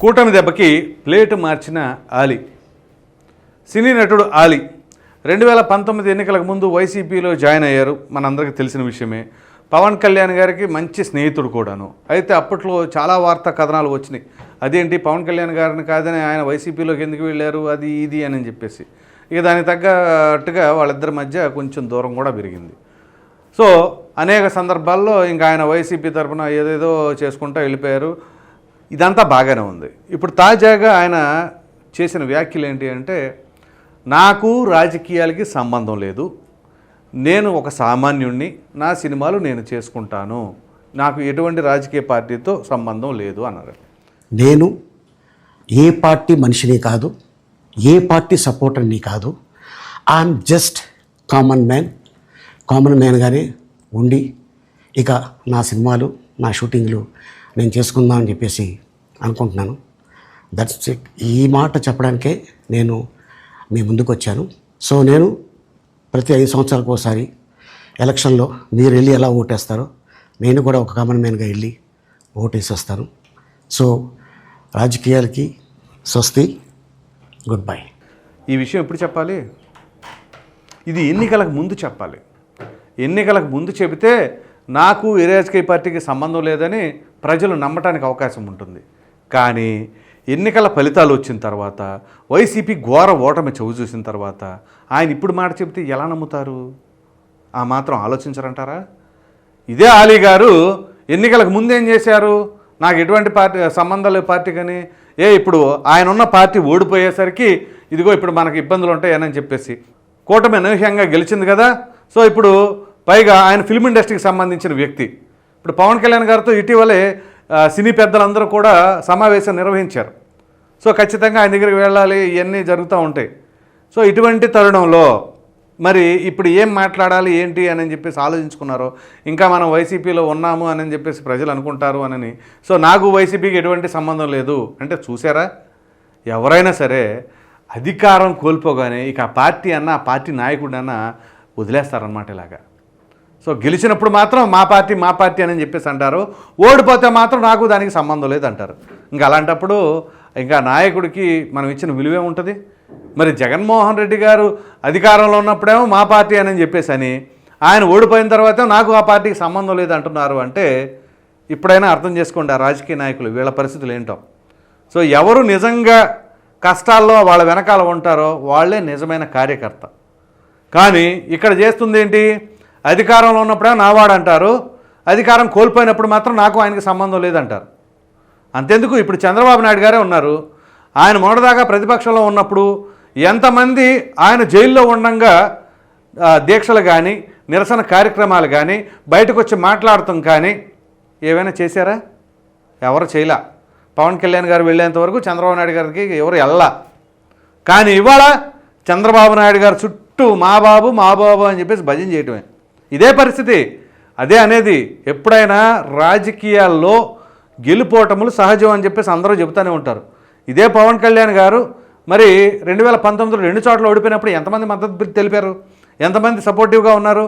కూటమి దెబ్బకి ప్లేటు మార్చిన ఆలి. సినీ నటుడు ఆలి. రెండు వేల పంతొమ్మిది ఎన్నికలకు ముందు వైసీపీలో జాయిన్ అయ్యారు. మనందరికీ తెలిసిన విషయమే. పవన్ కళ్యాణ్ గారికి మంచి స్నేహితుడు కూడాను. అయితే అప్పట్లో చాలా వార్తా కథనాలు వచ్చినాయి. అదేంటి పవన్ కళ్యాణ్ గారిని కాదని ఆయన వైసీపీలోకి ఎందుకు వెళ్ళారు? అది ఇది అని చెప్పేసి. ఇక దానికి తగ్గట్టుగా వాళ్ళిద్దరి మధ్య కొంచెం దూరం కూడా పెరిగింది. సో అనేక సందర్భాల్లో ఇంకా ఆయన వైసీపీ తరఫున ఏదేదో చేసుకుంటూ వెళ్ళిపోయారు. ఇదంతా బాగానే ఉంది. ఇప్పుడు తాజాగా ఆయన చేసిన వ్యాఖ్యలు ఏంటి అంటే నాకు రాజకీయాలకి సంబంధం లేదు. నేను ఒక సామాన్యుణ్ణి నా సినిమాలు నేను చేసుకుంటాను. నాకు ఎటువంటి రాజకీయ పార్టీతో సంబంధం లేదు అన్నారు. నేను ఏ పార్టీ మనిషిని కాదు ఏ పార్టీ సపోర్టర్ని కాదు I'm just common man common మ్యాన్గానే ఉండి ఇక నా సినిమాలు నా షూటింగ్లు నేను చేసుకుందామని చెప్పేసి అనుకుంటున్నాను. దట్స్ ఇట్ ఈ మాట చెప్పడానికే నేను మీ ముందుకు వచ్చాను. సో నేను ప్రతి ఐదు సంవత్సరాలకు ఒకసారి ఎలక్షన్లో మీరు వెళ్ళి ఎలా ఓటేస్తారో నేను కూడా ఒక కామన్ మ్యాన్గా వెళ్ళి ఓటేసి వస్తాను సో రాజకీయాలకి స్వస్తి. గుడ్ బై ఈ విషయం ఎప్పుడు చెప్పాలి? ఇది ఎన్నికలకు ముందు చెప్పాలి. ఎన్నికలకు ముందు చెబితే నాకు ఏ రాజకీయ పార్టీకి సంబంధం లేదని ప్రజలు నమ్మటానికి అవకాశం ఉంటుంది. కానీ ఎన్నికల ఫలితాలు వచ్చిన తర్వాత వైసీపీ ఘోర ఓటమి చవి చూసిన తర్వాత ఆయన ఇప్పుడు మాట చెబితే ఎలా నమ్ముతారు? ఆ మాత్రం ఆలోచించరంటారా? ఇదే ఆలీ గారు ఎన్నికలకు ముందేం చేశారు? నాకు ఎటువంటి పార్టీ సంబంధం లేదు పార్టీకని. ఏ ఇప్పుడు ఆయన ఉన్న పార్టీ ఓడిపోయేసరికి ఇదిగో ఇప్పుడు మనకు ఇబ్బందులు ఉంటాయని చెప్పేసి. కూటమి అనూహ్యంగా గెలిచింది కదా. సో ఇప్పుడు పైగా ఆయన ఫిల్మ్ ఇండస్ట్రీకి సంబంధించిన వ్యక్తి. ఇప్పుడు పవన్ కళ్యాణ్ గారితో ఇటీవలే సినీ పెద్దలందరూ కూడా సమావేశం నిర్వహించారు. సో ఖచ్చితంగా ఆయన దగ్గరికి వెళ్ళాలి ఇవన్నీ జరుగుతూ ఉంటాయి. సో ఇటువంటి తరుణంలో మరి ఇప్పుడు ఏం మాట్లాడాలి ఏంటి అని చెప్పేసి ఆలోచించుకున్నారు ఇంకా మనం వైసీపీలో ఉన్నాము అని చెప్పేసి ప్రజలు అనుకుంటారు అని. సో నాకు వైసీపీకి ఎటువంటి సంబంధం లేదు. అంటే చూసారా? ఎవరైనా సరే అధికారం కోల్పోగానే ఇక ఆ పార్టీ అన్న ఆ పార్టీ నాయకుడన్నా వదిలేస్తారనమాట ఇలాగా. సో గెలిచినప్పుడు మాత్రం మా పార్టీ మా పార్టీ అని చెప్పేసి అంటారు. ఓడిపోతే మాత్రం నాకు దానికి సంబంధం లేదు అంటారు ఇంకా అలాంటప్పుడు ఇంకా నాయకుడికి మనం ఇచ్చిన విలువే ఉంటుంది. మరి జగన్మోహన్ రెడ్డి గారు అధికారంలో ఉన్నప్పుడేమో మా పార్టీ అని చెప్పేసి అని ఆయన ఓడిపోయిన తర్వాత నాకు ఆ పార్టీకి సంబంధం లేదు అంటున్నారు అంటే ఇప్పుడైనా అర్థం చేసుకోండి ఆ రాజకీయ నాయకులు వీళ్ళ పరిస్థితులు ఏంటో. సో ఎవరు నిజంగా కష్టాల్లో వాళ్ళ వెనకాల ఉంటారో వాళ్ళే నిజమైన కార్యకర్త. కానీ ఇక్కడ చేస్తుంది ఏంటి అధికారంలో ఉన్నప్పుడే నావాడు అంటారు. అధికారం కోల్పోయినప్పుడు మాత్రం నాకు ఆయనకి సంబంధం లేదంటారు. అంతెందుకు? ఇప్పుడు చంద్రబాబు నాయుడు గారే ఉన్నారు. ఆయన మొదటిదాకా ప్రతిపక్షంలో ఉన్నప్పుడు ఎంతమంది ఆయన జైల్లో ఉండంగా దీక్షలు కానీ నిరసన కార్యక్రమాలు కానీ బయటకు వచ్చి మాట్లాడటం కానీ ఏవైనా చేశారా? ఎవరు చేయలా. పవన్ కళ్యాణ్ గారు వెళ్ళేంత వరకు చంద్రబాబు నాయుడు గారికి ఎవరు వెళ్ళా కానీ ఇవాళ చంద్రబాబు నాయుడు గారు చుట్టూ మా బాబు మా బాబు అని చెప్పేసి భజన చేయటమే. ఇదే పరిస్థితి. అదే అనేది ఎప్పుడైనా రాజకీయాల్లో గెలుపోటములు సహజం అని చెప్పేసి అందరూ చెబుతూనే ఉంటారు. ఇదే పవన్ కళ్యాణ్ గారు మరి రెండు వేల పంతొమ్మిదిలో రెండు చోట్ల ఓడిపోయినప్పుడు ఎంతమంది మద్దతు తెలిపారు? ఎంతమంది సపోర్టివ్గా ఉన్నారు?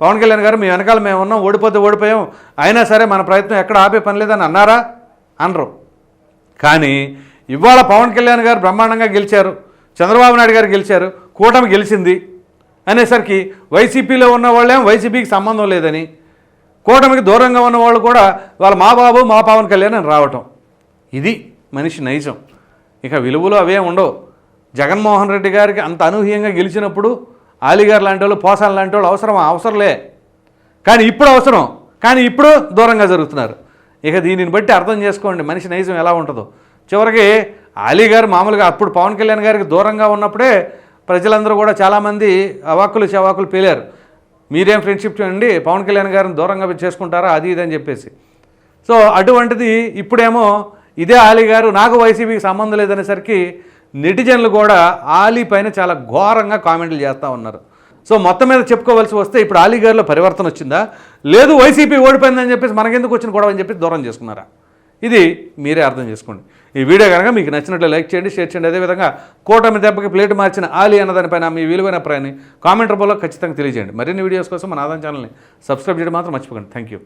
పవన్ కళ్యాణ్ గారు మీ వెనకాల మేము ఉన్నాం ఓడిపోతే ఓడిపోయాం అయినా సరే మన ప్రయత్నం ఎక్కడ ఆపే పని లేదని అన్నారా? అనరు. కానీ ఇవాళ పవన్ కళ్యాణ్ గారు బ్రహ్మాండంగా గెలిచారు. చంద్రబాబు నాయుడు గారు గెలిచారు. కూటమి గెలిచింది. అనేసరికి వైసీపీలో ఉన్న వాళ్ళేం వైసీపీకి సంబంధం లేదని కూటమికి దూరంగా ఉన్న వాళ్ళు కూడా వాళ్ళ మా బాబు మా పవన్ కళ్యాణ్ అని రావటం. ఇది మనిషి నైజం. ఇక విలువలు అవే ఉండవు. జగన్మోహన్ రెడ్డి గారికి అంత అనూహ్యంగా గెలిచినప్పుడు ఆలిగారు లాంటి వాళ్ళు పోసాన్ లాంటి వాళ్ళు అవసరం అవసరంలే. కానీ ఇప్పుడు అవసరం. కానీ ఇప్పుడు దూరంగా జరుగుతున్నారు. ఇక దీనిని బట్టి అర్థం చేసుకోండి మనిషి నైజం ఎలా ఉంటుందో. చివరికి అలీ గారు మామూలుగా అప్పుడు పవన్ కళ్యాణ్ గారికి దూరంగా ఉన్నప్పుడే ప్రజలందరూ కూడా చాలామంది అవాకులు చవాకులు పేలారు. మీరేం ఫ్రెండ్షిప్ చేయండి పవన్ కళ్యాణ్ గారిని దూరంగా చేసుకుంటారా అది ఇది అని చెప్పేసి. సో అటువంటిది ఇప్పుడేమో ఇదే ఆలీ గారు నాకు వైసీపీకి సంబంధం లేదనేసరికి నెటిజన్లు కూడా ఆలీ పైన చాలా ఘోరంగా కామెంట్లు చేస్తూ ఉన్నారు. సో మొత్తం మీద చెప్పుకోవాల్సి వస్తే ఇప్పుడు ఆలీ గారిలో పరివర్తన వచ్చిందా? లేదు వైసీపీ ఓడిపోయిందని చెప్పేసి మనకెందుకు వచ్చిన గొడవ అని చెప్పి దూరం చేసుకున్నారా? ఇది మీరే అర్థం చేసుకోండి. ఈ వీడియో కనుక మీకు నచ్చినట్లు లైక్ చేయండి షేర్ చేయండి. అదేవిధంగా కూటమి దెబ్బకి ప్లేట్ మార్చిన ఆలీ అన్నదానిపైన మీ విలువైన అభిప్రాయాన్ని కామెంట్ రూపంలో ఖచ్చితంగా తెలియజేయండి. మరిన్ని వీడియోస్ కోసం మన ఆదాయం ఛానల్ని సబ్స్క్రైబ్ చేయడం మాత్రం మర్చిపోకండి. Thank you